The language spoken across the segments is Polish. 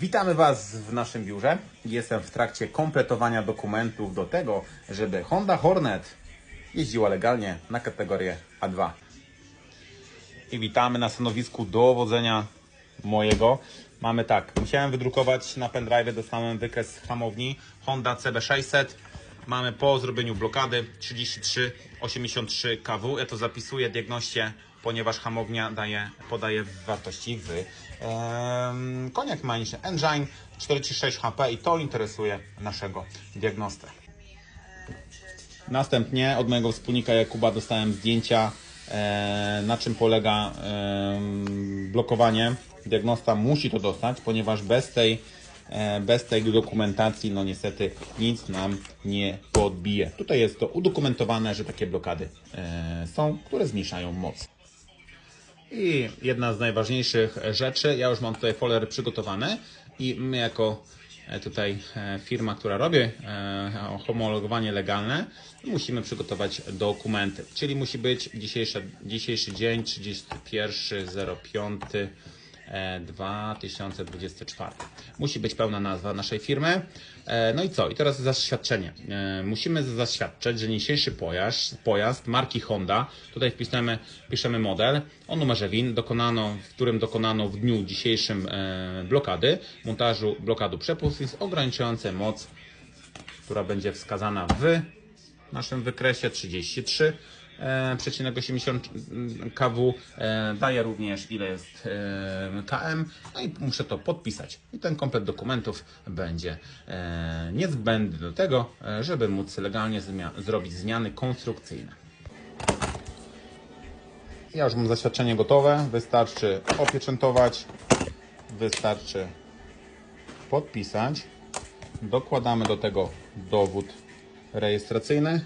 Witamy Was w naszym biurze. Jestem w trakcie kompletowania dokumentów do tego, żeby Honda Hornet jeździła legalnie na kategorię A2. I witamy na stanowisku dowodzenia mojego. Mamy tak, musiałem wydrukować na pendrive, dostałem wykres hamowni Honda CB600. Mamy po zrobieniu blokady 3383 kW. Ja to zapisuję diagnoście, ponieważ hamownia daje, podaje wartości w em, koniak mechaniczny Engine 46 HP i to interesuje naszego diagnostę. Następnie od mojego wspólnika Jakuba dostałem zdjęcia, e, na czym polega e, blokowanie. Diagnosta musi to dostać, ponieważ bez tej, e, bez tej dokumentacji, no niestety nic nam nie podbije. Tutaj jest to udokumentowane, że takie blokady e, są, które zmniejszają moc. I jedna z najważniejszych rzeczy, ja już mam tutaj folder przygotowany i my jako e, tutaj e, firma, która robi e, homologowanie legalne, musimy przygotować dokumenty. Czyli musi być dzisiejszy, dzisiejszy dzień 31.05. e, 2024. Musi być pełna nazwa naszej firmy. E, No i co? I teraz zaświadczenie. E, Musimy zaświadczyć, że dzisiejszy pojazd, pojazd marki Honda, tutaj wpisujemy, piszemy model o numerze WIN, dokonano, w którym dokonano w dniu dzisiejszym e, blokady, montażu blokadu przepust jest ograniczające moc, która będzie wskazana w naszym wykresie 33. e, 80 kW e, daje również ile jest e, km no i muszę to podpisać i ten komplet dokumentów będzie e, niezbędny do tego, e, żeby móc legalnie zrobić zmiany konstrukcyjne. Ja już mam zaświadczenie gotowe, wystarczy opieczętować, wystarczy podpisać. Dokładamy do tego dowód rejestracyjny,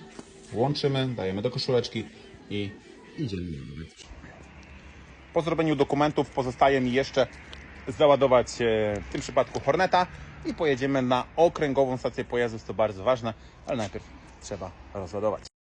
łączymy, dajemy do koszuleczki i idziemy. Po zrobieniu dokumentów pozostaje mi jeszcze załadować e, w tym przypadku Horneta i pojedziemy na okręgową stację pojazdów, to bardzo ważne, ale najpierw trzeba rozładować.